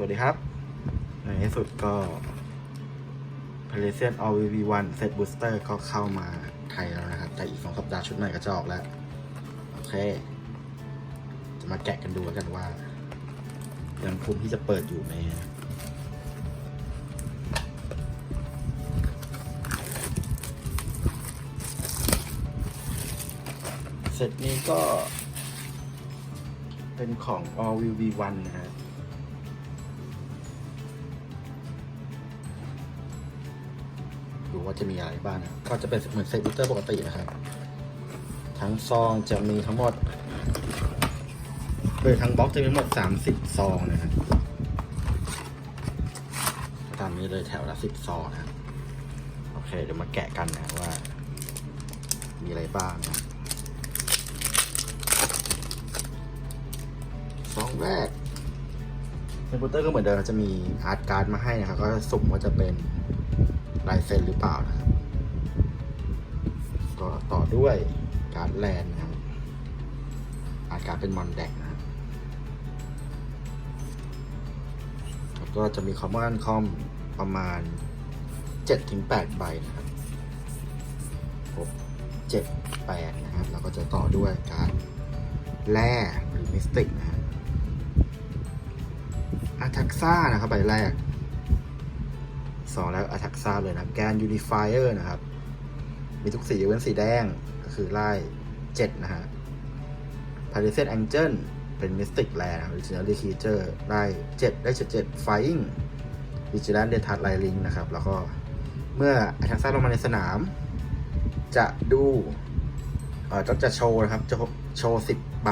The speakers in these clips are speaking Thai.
สวัสดีครับ ในที่สุดก็ p a l a c i a n All VV1 Set Booster ก็เข้ามาไทยแล้วนะครับ แต่อีกสองสัปดาห์ชุดใหม่ก็จะออกแล้ว โอเค จะมาแกะกันดูกันว่ายังคุ้มที่จะเปิดอยู่ไหมเซตนี้ก็เป็นของ All VV1 นะฮะดูว่า จะมีอะไรบ้างก็จะเป็นเหมือนเซตบูสเตอร์ปกตินะครับ ทั้งซองจะมีทั้งหมดโดยทั้งบล็อกจะมีทั้งหมด 30 ซองนะครับตามนี้เลยแถวละ 10 ซองนะโอเค เดี๋ยวมาแกะกันนะว่า มีอะไรบ้างนะซองแรกในบูสเตอร์ก็เหมือนเดิมจะมีอาร์ตการ์ดมาให้นะครับ ก็สุ่มว่าจะเป็น ลายเซ็นหรือเปล่านะครับก็ต่อด้วยการแลนนะครับอาการเป็นมอนแดกนะครับก็จะมีคอมมอนคอมประมาณ 7-8 ใบนะครับครบ7 8นะครับแล้วก็จะต่อด้วยการแร่หรือมิสติกนะฮะอาทักซ่านะครับใบแรก สองแล้ว a t ทักซ่าเลยนะแกนยูนิฟายเออร์นะครับ มีทุกสียกเว้นสีแดงก็คือไล่เจ็ดนะฮะพาริเซนแองเจิลเป็นมิสติกแลนะ Original Creature ได้เจ็ดได้เจ็ดเจ็ด Flying Vigilant d e t a c h Light Link นะครับ แล้วก็เมื่อ a t ทักซ่าลงมาในสนาม จะดูเออจะโชว์นะครับ จะโชว์สิบใบ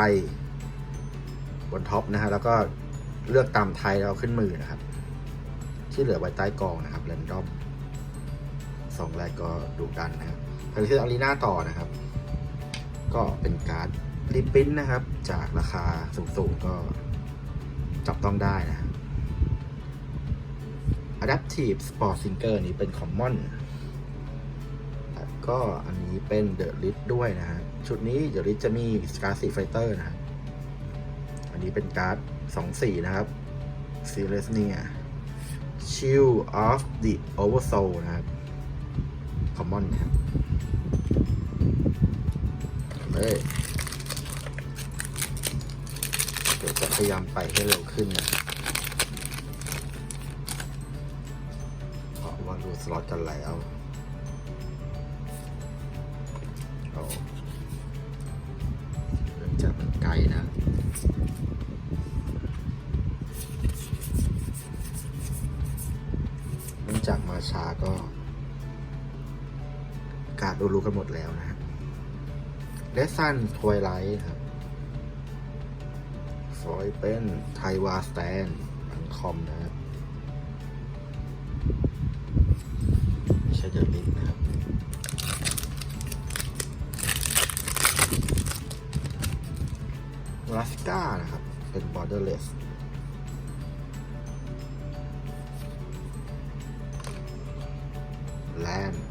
บนท็อปนะฮะแล้วก็เลือกตามไทยแล้วขึ้นมือนะครับ ที่เหลือไว้ใต้กองนะครับเรนดอมสองแรกก็ดูดันนะครับพาริเซนอารีนาต่อนะครับ ก็เป็นการ์ดรีปรินนะครับ จากราคาสูงๆก็จับต้องได้นะครับ Adaptive Sport Singer นี้เป็น Common แล้วก็อันนี้เป็น The List ด้วยนะฮะ ชุดนี้ The List จะมี s c a r 4 Fighter นะครับอันนี้เป็นการ์ด2สีนะครับ Serious เนีย Chill of the Oversoul นะครับ Common นะครับเฮ้ยเดี๋ยวจะพยายามไปให้เร็วขึ้นนะเพราะว่าดูสล็อตกันแล้วเอาเนื่องจากมันไกลนะ เนื่อง จากมาช้าก็การดูรู้กันหมดแล้วนะฮะเลสันทวยไลท์ครับฟอยเป็นไทวาสแตนอันคอมนะครับใช่เดอะลิงนะครับลาสก้านะครับ เป็นบอร์เดอร์เลส ลนด์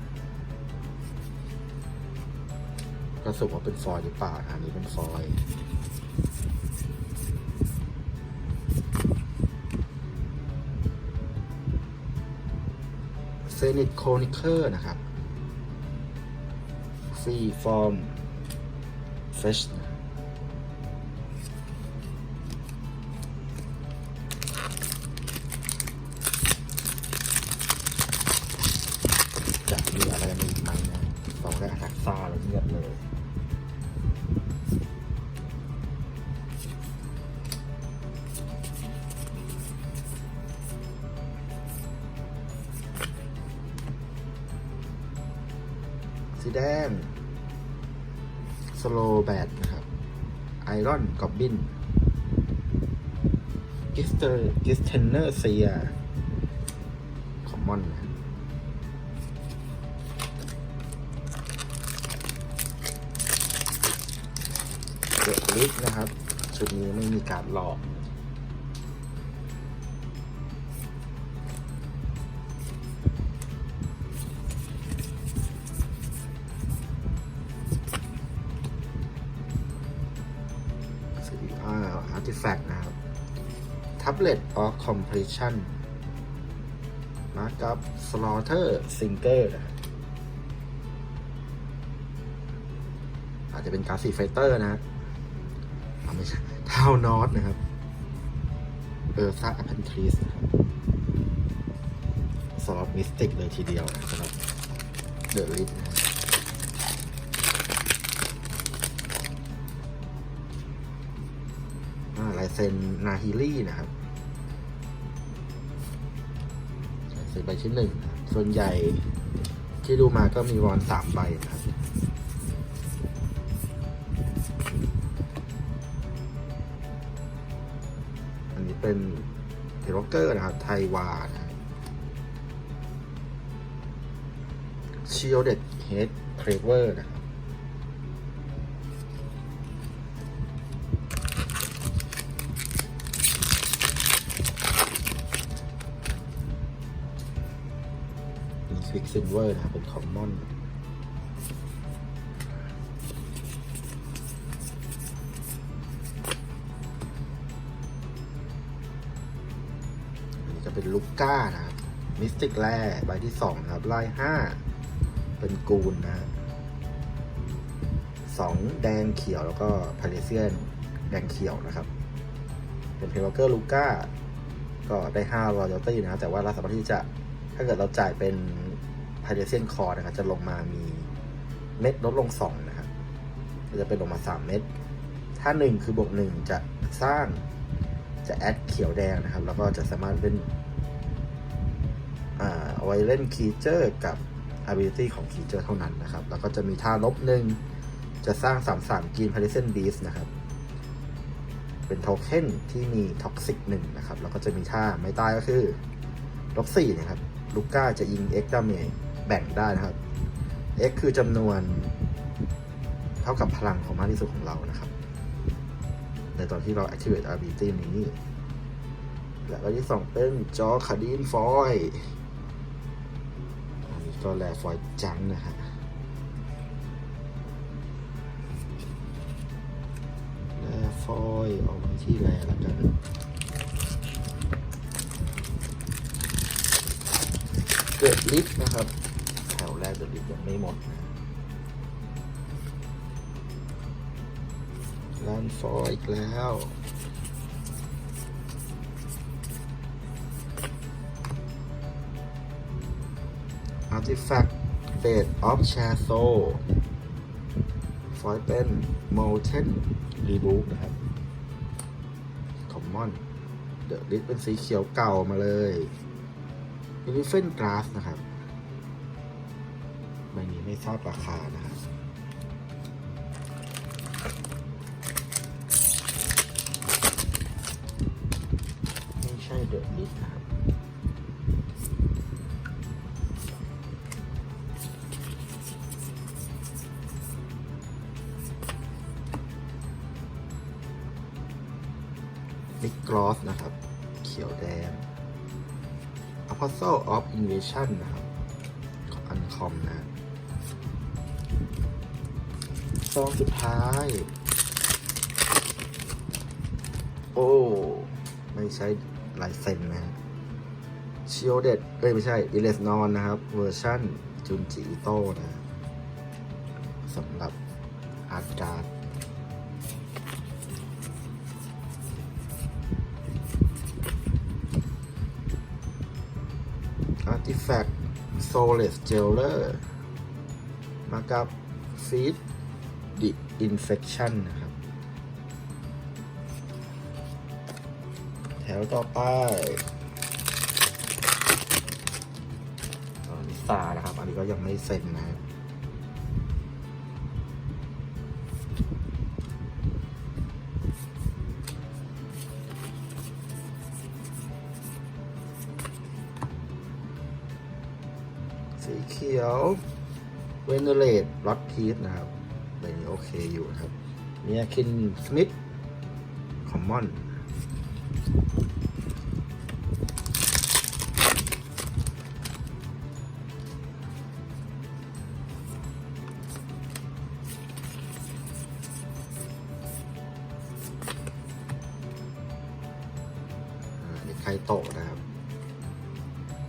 ก็สุว่าเป็นฟอยล์หรือเปล่าอันนี้เป็นฟอยล์เซนิตโคนิเคอร์นะครับฟรีฟอร์มเฟชจะ แดง สโลแบดนะครับ ไอรอนกอบบินกิสเตอร์กิสเทนเนอร์เซียคอมมอนนะเดอะลิกนะครับ ชุดนี้ไม่มีการหลอก อาร์ติแฟกต์นะครับไท Tablet of Completion มากับ Slaughter Singer นะครับอาจจะเป็นการ์ดสีไฟเตอร์นะฮะอ่าไม่ใช่เท่านอตนะครับเออร์ซ่าแอ p พนทริสนะครับสำหรับมิสติกเลยทีเดียวนะสำหรับเดอะลิทนะ เซนนาฮิลี่นะครับเซนใบที่หนึ่ง ส่วนใหญ่ที่ดูมาก็มีวอนสามใบนะครับอันนี้เป็นเฮโรเกอร์นะครับ ไทวานะชิโอเดดเฮดเครเวอร์นะครับ ซิลเวอร์นะเป็นคอมมอนอันนี้จะเป็นลูกก้านะครับมิสติกแร่ใบที่สองนะครับลายห้าเป็นกูลนะสองแดงเขียวแล้วก็พาเลเซียนแดงเขียวนะครับ เป็นเพลวเกอร์ลูก้าก็ได้ห้ารอยตี้นะ แต่ว่าเราสามารถที่จะถ้าเกิดเราจ่ายเป็น พาเลเซียนคอนะครับจะลงมามีเม็ดลดลงสองนะครับก็จะเป็นลงมาสามเม็ดถ้าหนึ่งคือบวกหนึ่งจะสร้างจะแอดเขียวแดงนะครับ แล้วก็จะสามารถเล่นอ่าเอาไว้เล่นคีเจอร์กับ ability ของคีเจอร์เท่านั้นนะครับ แล้วก็จะมีท่าลบหนึ่งจะสร้างสามสามกีนพาริเซนบีสนะครับ เป็นโทเค็นที่มีท็อกซิกหนึ่งนะครับ แล้วก็จะมีท่าไม่ตายก็คือลบสี่นะครับ ลูก้าจะยิง X ดาเมจ แบ่งได้นะครับ X คือจำนวนเท่ากับพลังของมากที่สุดของเรานะครับ ในตอนที่เรา activate ability นี้ และก็ที่สองเป็นจอคาดีนฟอยอันนี้ก็แลฟอยจังนะฮะแลฟอยเอาไว้ที่แลแล้วกันเกิดลิฟต์นะครับ ได้ตัวดยังไม่หมดร้านฟอยอีกแล้วอาร์ติแฟกต์เบดออฟแชร์โซฟอยเป็นโมเทนรีบูกนะครับคอมมอนเดอะลิสเป็นสีเขียวเก่ามาเลยอิลิเฟนกราสนะครับ ไม่ทราบราคานะครับไม่ใช่ The List นะครับมิกรอสนะครับ เขียวแดง Apostle of Invasion นะครับ อันคอมนะ ซองสุดท้าย โอ้ ไม่ใช่ลายเซ็นนะฮะชิโอเดดเอ้ย ไม่ใช่อิเลสนอนนะครับ เวอร์ชั่นจุนจิอิโต้นะสำหรับอาร์ตการ์ด Artifact Soulless Jailer มากับ Feed the Infection นะครับ แถวต่อไปอันนี้ตานะครับ อันนี้ก็ยังไม่เซ็นนะครับสีเขียวเวนเดเลตล็อตพีทนะครับ อเคอยู่ครับเมียคินสมิธคอมมอนนนี้ไคโตะนะครับ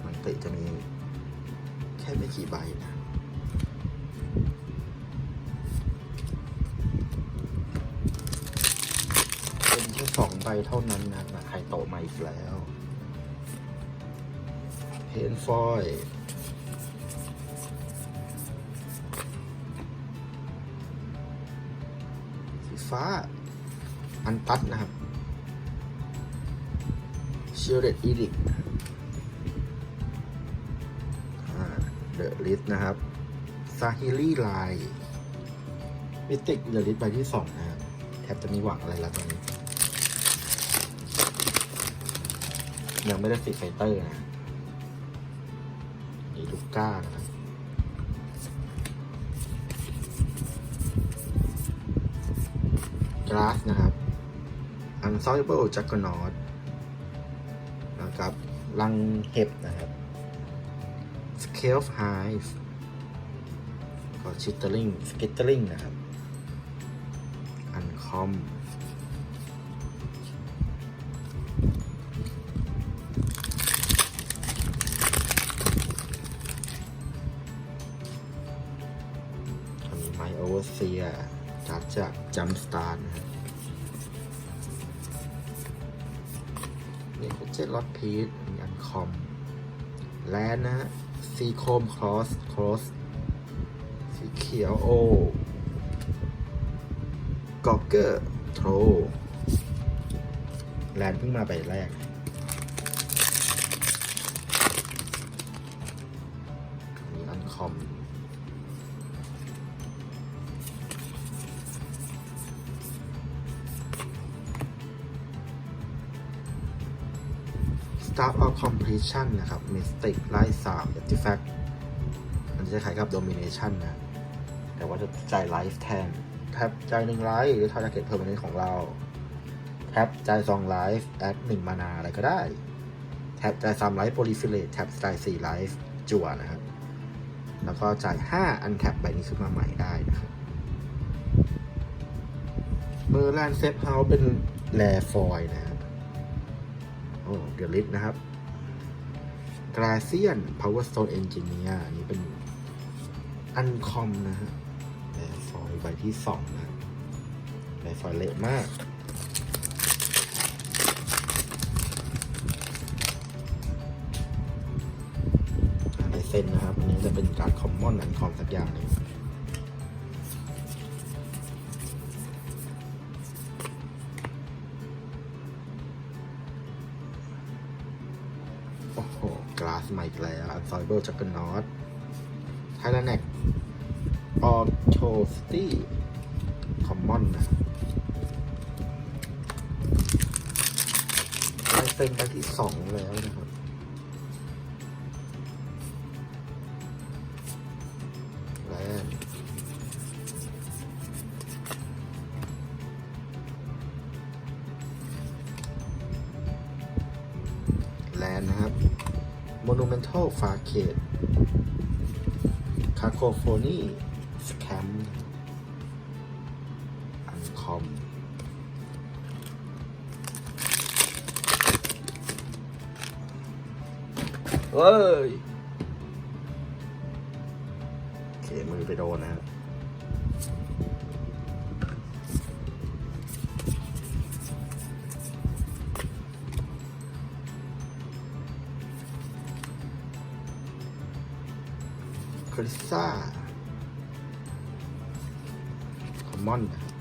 มันติจะมีแค่ไม่กี่ใบนะ ใบเท่านั้นนะมาไคโตมาอีกแล้วเพนฟอยสีฟ้า อันตัดนะครับเชียร์เดดอีดิกเดอะลิสนะครับซาฮิลี่ไลมิติกเดอะลิสใบที่สองนะครับแทบจะมีหวังอะไรแล้วตอนนี้ ยังไม่ได้ติดไฟเตอร์นะนี่ลูกก้านะครับก a าสนะครับ Unsoluble Juggernaut นะครับ ลังเห็บนะครับ Scale Hive ก็ Chittering Skittering นะครับ Uncom ไมโอเวอร์เซียจากจากจัมสตาร์นะนี่ก็เจ็ดล็อตพีทมีอันคอม แลนนะฮะซีโคมครอสครอสสีเขียวโอกอกเกอร์โทรแลนเพิ่งมาใบแรก Completion นะครับ Mystic Light 3 Artifact มันจะคล้ายกับ Domination นะ แต่ว่าจะจ่ายไลฟ์แทน แท็บจ่ายหนึ่งไลฟ์หรือทาร์เก็ตเพอร์ม n น n t ของเรา แท็บจ่ายสองไลฟ์แอดหนึ่งมานาอะไรก็ได้ แท็บจ่ายสามไลฟ์โพลิฟิเลตแท็บจ่ายสี่ไลฟ์จั่วนะครับ แล้วก็จ่ายห้าอันแท็บใบนี้ขึ้นมาใหม่ได้นะครับเมอร์แลนเซฟเฮาส์เป็นแลฟอยนะครับโอ้เดลิสนะครับ กราเซียน Power Stone Engineer อันนี้เป็นอันคอมนะฮะแบฟอยใบที่สองนะแบฟอยเละมาก ในเส้นนะครับ อันนี้จะเป็นการคอมมอนอันคอมสักอย่างหนึ่ง สม่อีกแล้วอันซอยเบิลจักรนอตไทแลนแนกออโทสตี้คอมมอนนะลายเส้นไปที่สองแล้วนะครับแลนแลนนะครับ Monumental f a r c a d e Cacophony Scam อันคอมเฮ้ย คอมมอนนะครับ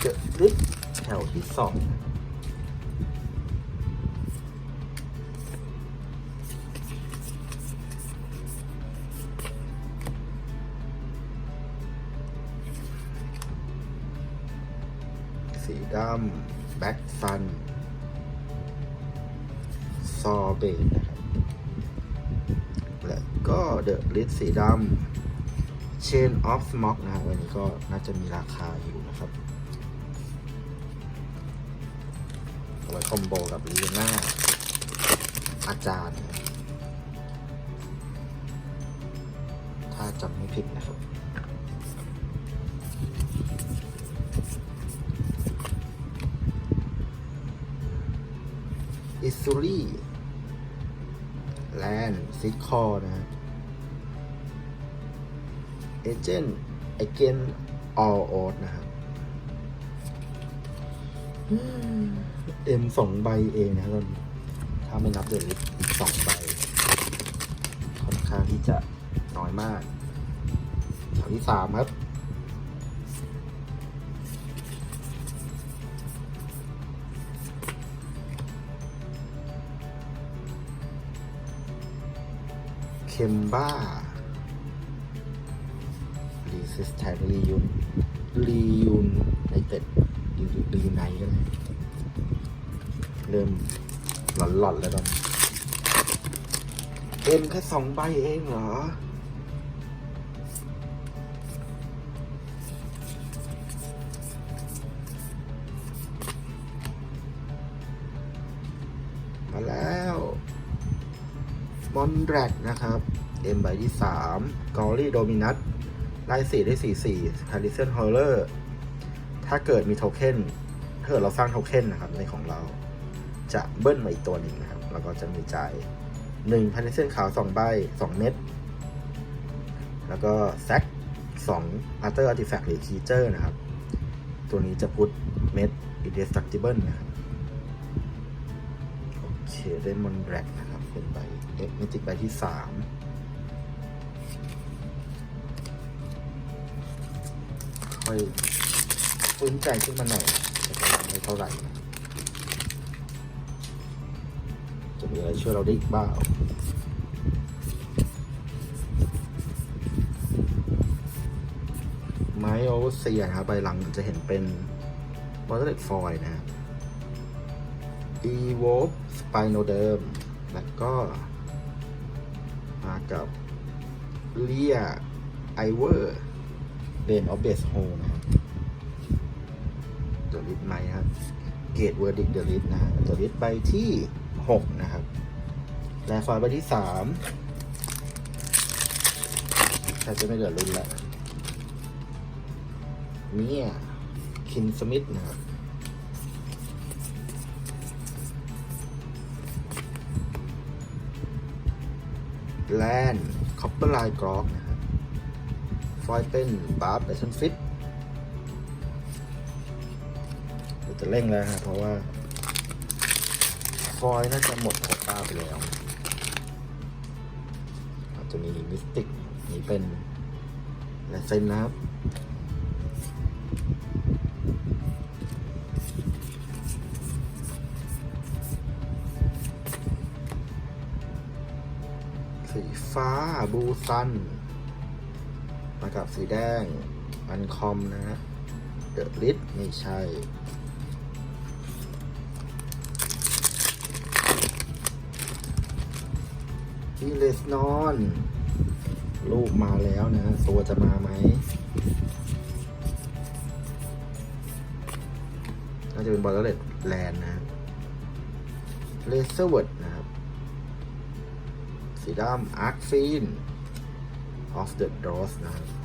เดอะลิฟแถวที่สอง สีดำ Chain of Smoke นะฮะวันนี้ก็น่าจะมีราคาอยู่นะครับเอไว้คอมโบกับลีน่าอาจารย์ ถ้าจำไม่ผิดนะครับอิซูรี่แลนซิดคอนะฮะ เอเจนต์ไอเกนออลออดนะครับเอ็มสองใบเองนะครับตอนนี้ถ้าไม่นับเดลิสอีกสองใบ ค่อนข้างที่จะน้อยมากแถวที่สามครับเคมบ้า รีซิสแทนรียุนรียุนในเต็ดรีรีไนก็เลยเริ่มหลอนๆแล้วตอนเอ็มแค่สองใบเองเหรอมาแล้วมอนแรกนะครับ เอ็มใบที่สามกอรี่โดมินัส ไล่4ได้สี่สี่ Tradition Horror ถ้าเกิดมีโทเค็นถ้าเกิดเราสร้างโทเค็นนะครับในของเราจะเบิ้ลมาอีกตัวหนึ่งนะครับ แล้วก็จะมีจ่าย1พันเส้นขาว2ใบ2เม็ดแล้วก็แซก2 After Artifact หรือ Creature นะครับ ตัวนี้จะพุทเม็ด Indestructible นะครับ โอเคได้มอนแบล็กนะครับ เป็นใบเอ็กมจิตใบที่ 3 ค่อยฟื้นใจขึ้นมาหน่อยแต่ก็ยังไม่เท่าไหร่นะจะมีอะไรช่วยเราได้อีกบ้างไม้โอเซียนะครับใบหลังจะเห็นเป็นวอเตอร์เล็กฟอยนะฮะ e v o l v e Spinoderm แล้วก็ มากับ l e a Iver b a n of Base Hole นะครับตัวลิสไม้ครับ เกตเวอร์ดิกเดลิสนะฮะตัวลิสใบที่6นะครับ และฟอยล์ใบที่3แทบจะไม่เหลือรุ่นล้วเนี่ย คินสมิธนะครับแลนด์คอปเปอร์ไลน์กรอกนะ ฟอยเป็นบาร์บแบชันฟิตจะเร่งแล้วนะเพราะว่า ฟอยน่าจะหมดโควต้าไปแล้วอาจจะมีมิสติกนี่เป็นลายเซ็นนะครับสีฟ้าบูซัน กับสีแดง อันคอมนะฮะเดอะลิทไม่ใช่ ที่เลสนอนลูกมาแล้วนะตัวจะมาไหมน่าจะเป็นบอลเลตแลนด์นะเลเซอร์เวิร์ดนะครับ สีดำอาร์คฟีน of the Doors นะครับ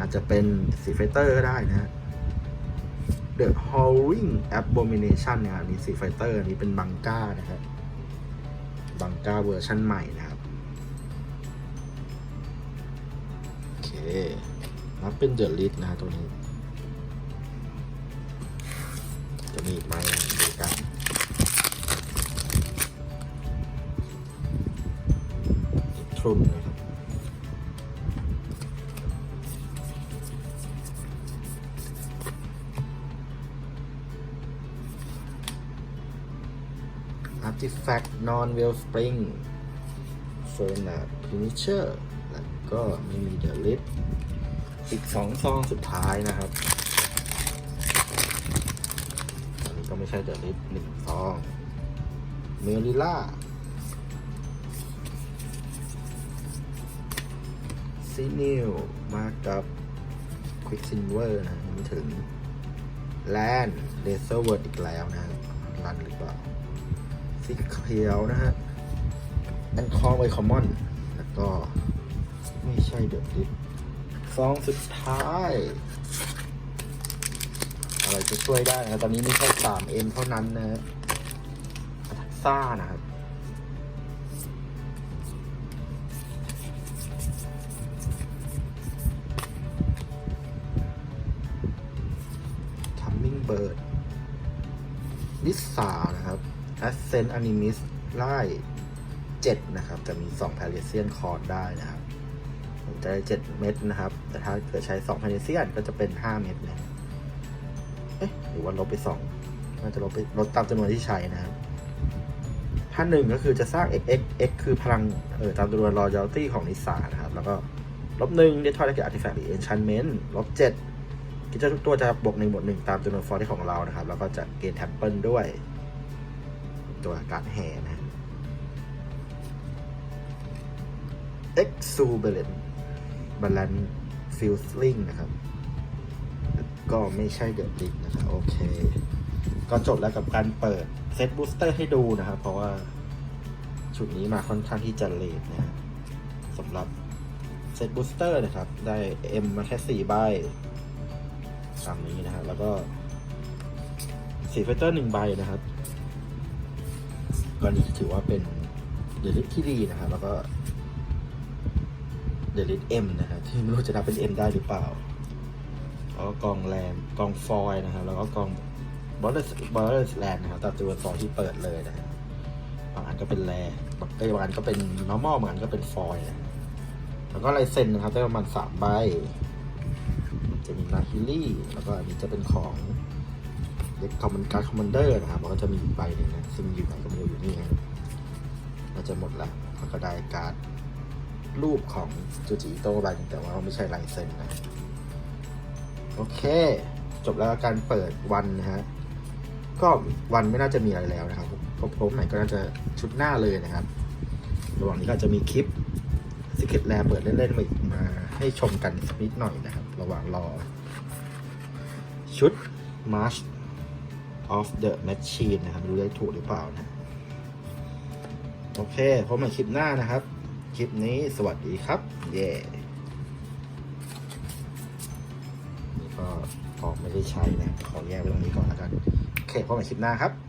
อาจจะเป็นสีไฟเตอร์ก็ได้นะฮะ The Howling Abomination เนี่ยอันนี้สีไฟเตอร์อันนี้เป็นบังก้านะครับบังก้าเวอร์ชันใหม่นะครับ โอเคนับเป็นเด e ลิ t นะตัวนี้ จะมีอีกไหมดูกันทรุมนะ ครับ Artifact Non w e l l Spring f e r n a d Finisher แล้วก็ไม่มี The List อีกสองซองสุดท้ายนะครับอันนี้ก็ไม่ใช่ The List หนึ่งซองเมลิล่าซีนิวมากับ Quick Silver นะยังไม่ถึงแลนด์เลเซอร์เวิร์ดอีกแล้วนะรันหรือเปล่า สีเขียวนะฮะแอนคอร์ไวคอมมอน แล้วก็ไม่ใช่เดอะดิฟซองสุดท้าย อะไรจะช่วยได้นะตอนนี้มีแค่สามเอ็มเท่านั้นนะฮะซ่านะครับ Coming Bird ลิสา Ascent Animist ไล่เจ็ดนะครับ จะมี 2 p a l a c i a n คอร์ดได้นะครับ ผมจะได้ 7 เม็ดนะครับ แต่ถ้าเกิดใช้ 2 p a l a c i a n ก็จะเป็น 5 เม็ดนะเอ๊ะหรือว่าลบไป 2 น่าจะลบไปลดตามจำนวนที่ใช้นะครับถ้าหนึ่งก็คือจะสร้าง x x x คือพลังเออตามจำนวน royalty ของนิสานะครับ แล้วก็ลบหนึ่ง d e t r o y และเกิด artifact หรือ enchantment ลบเจ็ดกิจทุกตัวจะบวกหนึ่งบวกหนึ่งตามจำนวนฟอร์ที่ของเรานะครับ แล้วก็จะเกณฑ์แทมเปิลด้วย ตัวการ์ดแห่นะ exuberant balance feeling นะครับ ก็ไม่ใช่เด e ดดิกนะครับ โอเค ก็จบแล้วกับการเปิดเซตบูสเตอร์ให้ดูนะครับ เพราะว่าชุดนี้มาค่อนข้างที่จะเลทนะสำหรับเซตบูสเตอร์นะครับ ได้ M มาแค่สี่ใบตามนี้นะครับแล้วก็สีเฟเตอร์หนึ่งใบนะครับ ก็นี่ถือว่าเป็นเดลิทที่ดีนะครับแล้วก็เดลิทเอ็มนะครับที่ไม่รู้จะนับเป็น M ได้หรือเปล่าแล้วก็กองแรมกองฟอยนะครับ แล้วก็กองบอลเลสบอลเลสแลนนะครับตามจำนวนฟอยที่เปิดเลยนะฮะบางอันก็เป็นแรบางบางอันก็เป็น normal บางอันก็เป็นฟอยนะแล้วก็ลายเซ็นนะครับได้ประมาณสามใบจะมีนาฮิลี่ แล้วก็อันนี้จะเป็นของ เด็กคอมมานการคอมมานเดอร์นะครับแล้วก็จะมีอีกใบหนึ่งนะซึ่งอยู่ไหนก็ไม่รู้อยู่นี่ครับเราจะหมดแล้วแล้วก็ได้การ์ดรูปของจูจิโต้ใบนึงแต่ว่าไม่ใช่ลายเซ็นนะ โอเค จบแล้วการเปิดวันนะฮะก็วันไม่น่าจะมีอะไรแล้วนะครับพบพบใหม่ก็น่าจะชุดหน้าเลยนะครับ ระหว่างนี้ก็จะมีคลิป s ิ c เ e t แลเปิดเล่นๆมามาให้ชมกันสักนิดหน่อยนะครับ ระหว่างรอ ชุด March of the Machine นะครับไม่รู้ได้ถูกหรือเปล่านะ โอเคพบใหม่คลิปหน้านะครับ คลิปนี้สวัสดีครับ เย่นี่ก็ออกไม่ได้ใช้นะ ขอแยกไว้ตรงนี้ก่อนแล้วกัน โอเคพบใหม่คลิปหน้าครับ